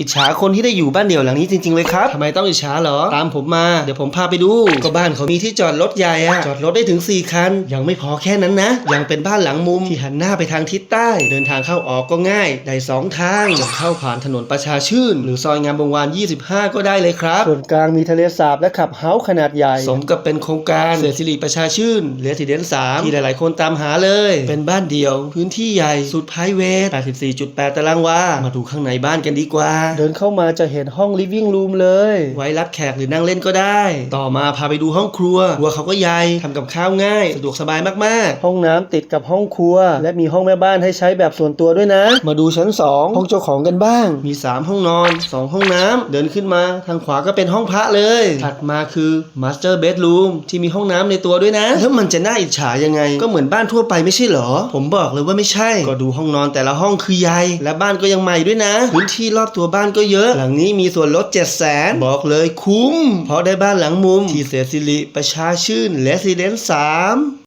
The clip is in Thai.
อิจฉาคนที่ได้อยู่บ้านเดี่ยวหลังนี้จริงๆเลยครับ ทำไมต้องอิจฉาเหรอ ตามผมมา เดี๋ยวผมพาไปดู ก็บ้านเขามีที่จอดรถใหญ่อะจอดรถได้ถึง 4 คัน ยังไม่พอแค่นั้นนะ ยังเป็นบ้านหลังมุมที่หันหน้าไปทางทิศใต้ เดินทางเข้าออกก็ง่าย ได้สองทางจะเข้าผ่านถนนประชาชื่น หรือซอยงามวงวาน 25 ก็ได้เลยครับ ส่วนกลางมีทะเลสาบและขับเฮาส์ขนาดใหญ่ สมกับเป็นโครงการเสสิริประชาชื่นเรสิเดนสามที่หลายๆ คนตามหาเลย เป็นบ้านเดี่ยว พื้นที่ใหญ่ สุดไพรเวท84.8 ตารางวา มาดูข้างในบ้านกันดีกว่าเดินเข้ามาจะเห็นห้อง living room เลย ไว้รับแขกหรือนั่งเล่นก็ได้ ต่อมาพาไปดูห้องครัวครัวเขาก็ใหญ่ทำกับข้าวง่าย สะดวกสบายมากๆ ห้องน้ำติดกับห้องครัว และมีห้องแม่บ้านให้ใช้แบบส่วนตัวด้วยนะ มาดูชั้น 2 ห้องเจ้าของกันบ้าง มี 3 ห้องนอน 2 ห้องน้ำเดินขึ้นมาทางขวาก็เป็นห้องพระเลย ถัดมาคือ master bedroom ที่มีห้องน้ำในตัวด้วยนะแล้วมันจะน่าอิจฉายังไง ก็เหมือนบ้านทั่วไปไม่ใช่เหรอ ผมบอกเลยว่าไม่ใช่ ก็ดูห้องนอนแต่ละห้องคือใหญ่และบ้านก็ยังใหม่ด้วยนะพื้นที่รอบตัวบ้านก็เยอะ หลังนี้มีส่วนลด 7 0 0 0 0 0 บอกเลยคุ้ม เพราะได้บ้านหลังมุมที่เสีสิริประชาชื่นและซีเดนสาม